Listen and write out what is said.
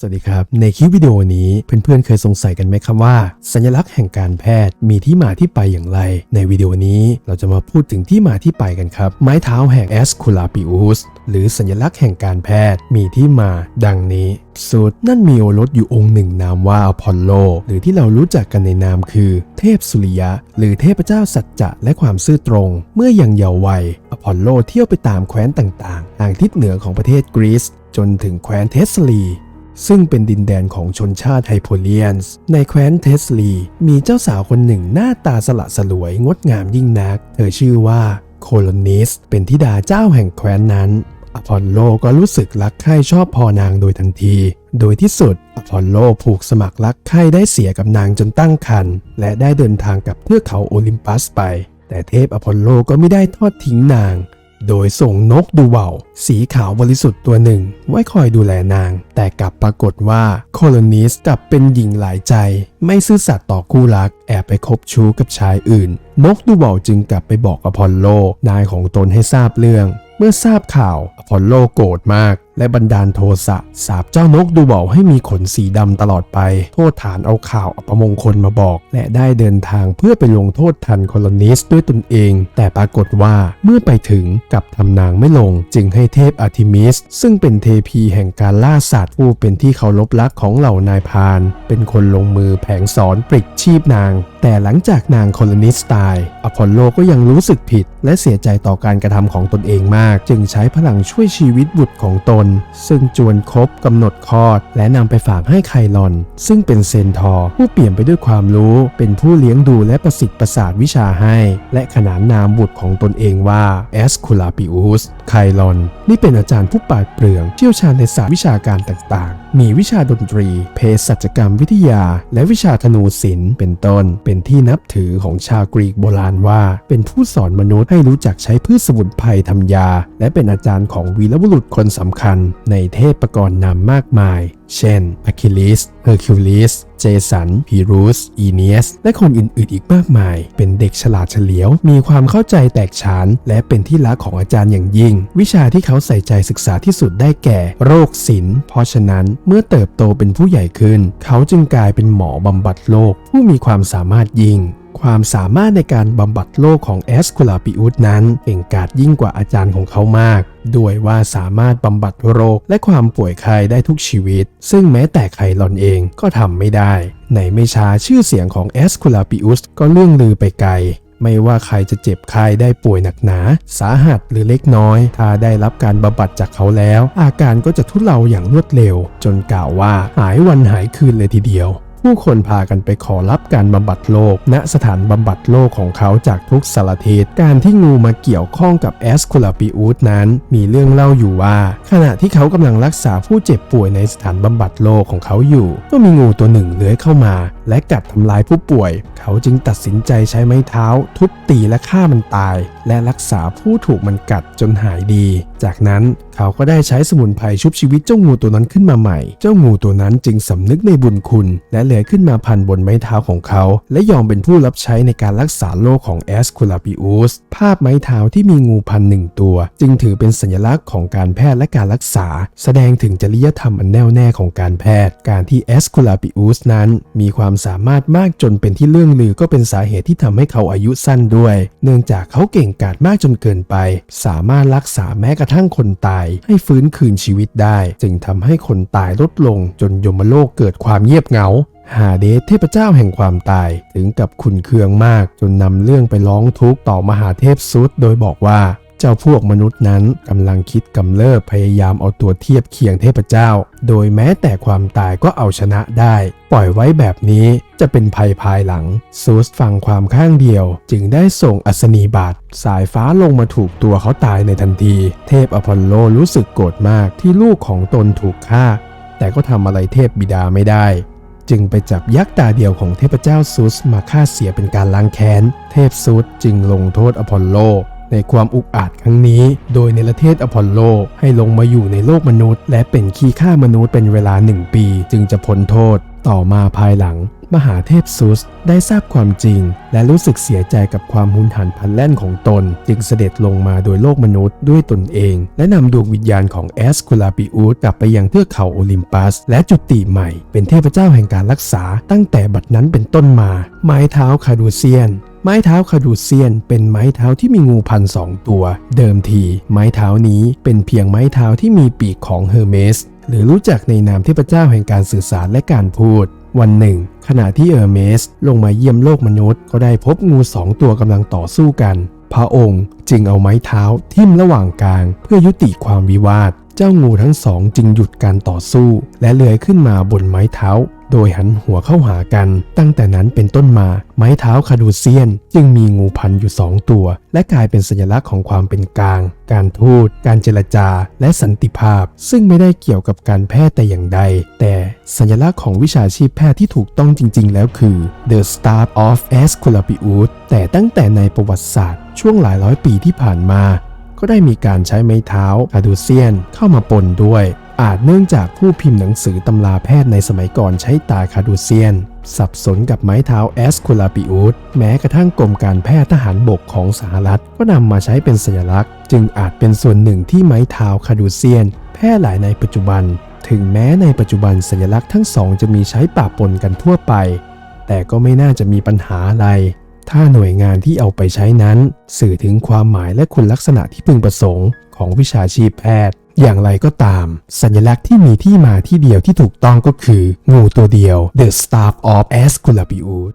สวัสดีครับ ในคลิปวิดีโอนี้เพื่อนๆเคยสงสัยกันไหมครับว่า สัญลักษณ์แห่งการแพทย์มีที่มาที่ไปอย่างไร ในวิดีโอนี้เราจะมาพูดถึงที่มาที่ไปกันครับ ไม้เท้าแห่งแอสคูลาปิอุสหรือสัญลักษณ์แห่งการแพทย์มีที่มาดังนี้สุดนั่นมีโอรสอยู่องค์หนึ่งนามว่าอพอลโล หรือที่เรารู้จักกันในนามคือ เทพสุริยะ หรือเทพเจ้าสัจจะและความซื่อตรง เมื่อยังเยาว์วัยอพอลโลเที่ยวไปตามแคว้นต่างๆ ทางทิศเหนือของประเทศกรีซจนถึงแคว้นเทสลี ซึ่งเป็นดินแดนของชนชาติไฮโพเลียนส์ในแคว้นเทสลี มีเจ้าสาวคนหนึ่งหน้าตาสละสลวยงดงามยิ่งนัก เธอชื่อว่าโคลนิส เป็นธิดาเจ้าแห่งแคว้นนั้นอพอลโลก็รู้สึกรักใคร่ชอบพอนางโดยทันที โดยที่สุดอพอลโลผูกสมัครรักใคร่ได้เสียกับนางจนตั้งครรภ์และได้เดินทางกับเทือกเขาโอลิมปัสไป แต่เทพอพอลโลก็ไม่ได้ทอดทิ้งนาง โดยส่งนกดูเบาสีขาวบริสุทธิ์ตัวหนึ่ง ไว้คอยดูแลนาง แต่กลับปรากฏว่าโคโลนิสกลับเป็นหญิงหลายใจ ไม่ซื่อสัตย์ต่อคู่รัก แอบไปคบชู้กับชายอื่น นกดูเบาจึงกลับไปบอกอพอลโล นายของตนให้ทราบเรื่อง เมื่อทราบข่าวอพอลโลโกรธมาก และบันดาลโทสะสาบเจ้านกดูเบาให้มีขนสีดำตลอดไป โทษฐานเอาข่าวอัปมงคลมาบอก และได้เดินทางเพื่อไปลงโทษทันโคลนิสด้วยตนเอง แต่ปรากฏว่าเมื่อไปถึงกับทำนางไม่ลง จึงให้เทพอาร์ทิมิส ซึ่งเป็นเทพีแห่งการล่าสัตว์ผู้เป็นที่เคารพรักของเหล่านายพาน เป็นคนลงมือแผงสอนปลิกชีพนาง แต่หลังจากนางโคลนิสตาย อพอลโลก็ยังรู้สึกผิดและเสียใจต่อการกระทำของตนเองมาก จึงใช้พลังช่วยชีวิตบุตรของตน ซึ่งจวนครบกำหนดคลอด และนำไปฝากให้ไคลอน ซึ่งเป็นเซนทอร์ผู้เปลี่ยมไปด้วยความรู้ เป็นผู้เลี้ยงดูและประสิทธิ์ประสาทวิชาให้ และขนานนามบุตรของตนเองว่าแอสคูลาปิอุสไคลอน นี่เป็นอาจารย์ผู้ปราดเปรื่องเชี่ยวชาญในศาสตร์วิชาการต่างๆ มีวิชาดนตรี เภสัชกรรมวิทยา และวิชาธนูศิลป์เป็นต้น เป็นที่นับถือของชาวกรีกโบราณว่า เป็นผู้สอนมนุษยให้รู้จักใช้พืชสมุนไพรทำยา และเป็นอาจารย์ของวีรบุรุษคนสำคัญ ในเทพประกรณ์นามมากมาย เช่นอะคิลิสเฮอร์คิวลิส เจสัน พีรุสอีเนียส และคนอื่นๆ อีกมากมาย เป็นเด็กฉลาดเฉลียว มีความเข้าใจแตกฉาน และเป็นที่รักของอาจารย์อย่างยิ่ง วิชาที่เขาใส่ใจศึกษาที่สุดได้แก่ โรคศิลป์เพราะฉะนั้นเมื่อเติบโตเป็นผู้ใหญ่ขึ้น เขาจึงกลายเป็นหมอบำบัดโรคผู้มีความสามารถยิ่ง ความสามารถในการบำบัดโรคของแอสคูลาปิอุสนั้นเก่งกาจยิ่งกว่าอาจารย์ของเขามากด้วยว่าสามารถบำบัดโรคและความป่วยไข้ได้ทุกชีวิต ซึ่งแม้แต่ไคลอนเองก็ทำไม่ได้ ในไม่ช้าชื่อเสียงของแอสคูลาปิอุสก็เลื่องลือไปไกลไม่ว่าใครจะเจ็บไข้ได้ป่วยหนักหนา สาหัสหรือเล็กน้อย ถ้าได้รับการบำบัดจากเขาแล้ว อาการก็จะทุเลาอย่างรวดเร็ว จนกล่าวว่าหายวันหายคืนเลยทีเดียว ผู้คนพากันไปขอรับการบำบัดโรคณสถานบำบัดโรคของเขาจากทุกสารทิศการที่งูมาเกี่ยวข้องกับแอสคูลาปิอุสนั้น มีเรื่องเล่าอยู่ว่า ขณะที่เขากำลังรักษาผู้เจ็บป่วยในสถานบำบัดโรคของเขาอยู่ ก็มีงูตัวหนึ่งเลื้อยเข้ามา และกัดทำลายผู้ป่วย เขาจึงตัดสินใจใช้ไม้เท้า ทุบตีและฆ่ามันตาย และรักษาผู้ถูกมันกัดจนหายดี จากนั้นเขาก็ได้ใช้สมุนไพรชุบชีวิตเจ้างูตัวนั้นขึ้นมาใหม่ เจ้างูตัวนั้นจึงสำนึกในบุญคุณและเลื้อยขึ้นมาพันบนไม้เท้าของเขา และยอมเป็นผู้รับใช้ในการรักษาโรคของแอสคูลาปิอุสภาพไม้เท้าที่มีงูพันหนึ่งตัว จึงถือเป็นสัญลักษณ์ของการแพทย์และการรักษา แสดงถึงจริยธรรมอันแน่วแน่ของการแพทย์ การที่แอสคูลาปิอุสนั้น มีความสามารถมากจนเป็นที่เรื่องลือก็เป็นสาเหตุที่ทำให้เขาอายุสั้นด้วย เนื่องจากเขาเก่งกาจมากจนเกินไป สามารถรักษาแม้กระทั่งคนตาย ให้ฟื้นคืนชีวิตได้ จึงทำให้คนตายลดลงจนยมโลกเกิดความเงียบเหงา ฮาเดสเทพเจ้าแห่งความตายถึงกับขุนเคืองมาก จนนำเรื่องไปร้องทุกข์ต่อมหาเทพซุดโดยบอกว่าเจ้าพวกมนุษย์นั้นกำลังคิดกำเริบพยายามเอาตัวเทียบเคียงเทพเจ้า โดยแม้แต่ความตายก็เอาชนะได้ ปล่อยไว้แบบนี้จะเป็นภัยภายหลัง ซูสฟังความข้างเดียว จึงได้ส่งอัศนีบาตสายฟ้าลงมาถูกตัวเขาตายในทันที เทพอพอลโลรู้สึกโกรธมากที่ลูกของตนถูกฆ่า แต่ก็ทำอะไรเทพบิดาไม่ได้ จึงไปจับยักษ์ตาเดียวของเทพเจ้าซุสมาฆ่าเสียเป็นการล้างแค้น เทพซุสจึงลงโทษอพอลโล ในความอุกอาจครั้งนี้ โดยในประเทศอพอลโลให้ลงมาอยู่ในโลกมนุษย์ และเป็นขี้ฆ่ามนุษย์เป็นเวลาหนึ่งปี จึงจะพ้นโทษ ต่อมาภายหลัง มหาเทพซุสได้ทราบความจริง และรู้สึกเสียใจกับความหุนหันพลันแล่นของตน จึงเสด็จลงมาโดยโลกมนุษย์ด้วยตนเอง และนำดวงวิญญาณของแอสคูลาปิอุสกลับไปยังเทือกเขาโอลิมปัส และจุติใหม่ เป็นเทพเจ้าแห่งการรักษา ตั้งแต่บัดนั้นเป็นต้นมา ไม้เท้าคาดูเซียนไม้เท้าคาดูเซียน เป็นไม้เท้าที่มีงูพันสองตัว เดิมที ไม้เท้านี้เป็นเพียงไม้เท้าที่มีปีกของเฮอร์เมสหรือรู้จักในนามเทพเจ้าแห่งการสื่อสารและการพูด วันหนึ่ง ขณะที่เออร์เมสลงมาเยี่ยมโลกมนุษย์ ก็ได้พบงูสองตัวกำลังต่อสู้กัน พระองค์จึงเอาไม้เท้าทิ่มระหว่างกลาง เพื่อยุติความวิวาท เจ้างูทั้งสองจึงหยุดการต่อสู้ และเลื้อยขึ้นมาบนไม้เท้า โดยหันหัวเข้าหากัน ตั้งแต่นั้นเป็นต้นมา ไม้เท้าคาดูเซียน จึงมีงูพันอยู่สองตัว และกลายเป็นสัญลักษณ์ของความเป็นกลาง การทูต การเจรจา และสันติภาพ ซึ่งไม่ได้เกี่ยวกับการแพทย์แต่อย่างใด แต่สัญลักษณ์ของวิชาชีพแพทย์ที่ถูกต้องจริง ๆ แล้วคือ The Star of Asclepius แต่ตั้งแต่ในประวัติศาสตร์ ช่วงหลายร้อยปีที่ผ่านมา ก็ได้มีการใช้ไม้เท้าคาดูเซียนเข้ามาปนด้วย อาจเนื่องจากผู้พิมพ์หนังสือตำราแพทย์ในสมัยก่อนใช้ตาคาดูเซียน สับสนกับไม้เท้าแอสคูลาปิอุสแม้กระทั่งกรมการแพทย์ทหารบกของสหรัฐ ก็นำมาใช้เป็นสัญลักษณ์ จึงอาจเป็นส่วนหนึ่งที่ไม้เท้าคาดูเซียน แพร่หลายในปัจจุบัน ถึงแม้ในปัจจุบันสัญลักษณ์ทั้งสองจะมีใช้ปะปนกันทั่วไป แต่ก็ไม่น่าจะมีปัญหาอะไรถ้าหน่วยงานที่เอาไปใช้นั้น สื่อถึงความหมายและคุณลักษณะที่พึงประสงค์ของวิชาชีพแพทย์ อย่างไรก็ตาม สัญลักษณ์ที่มีที่มาที่เดียวที่ถูกต้องก็คือ งูตัวเดียว The Staff of Asclepius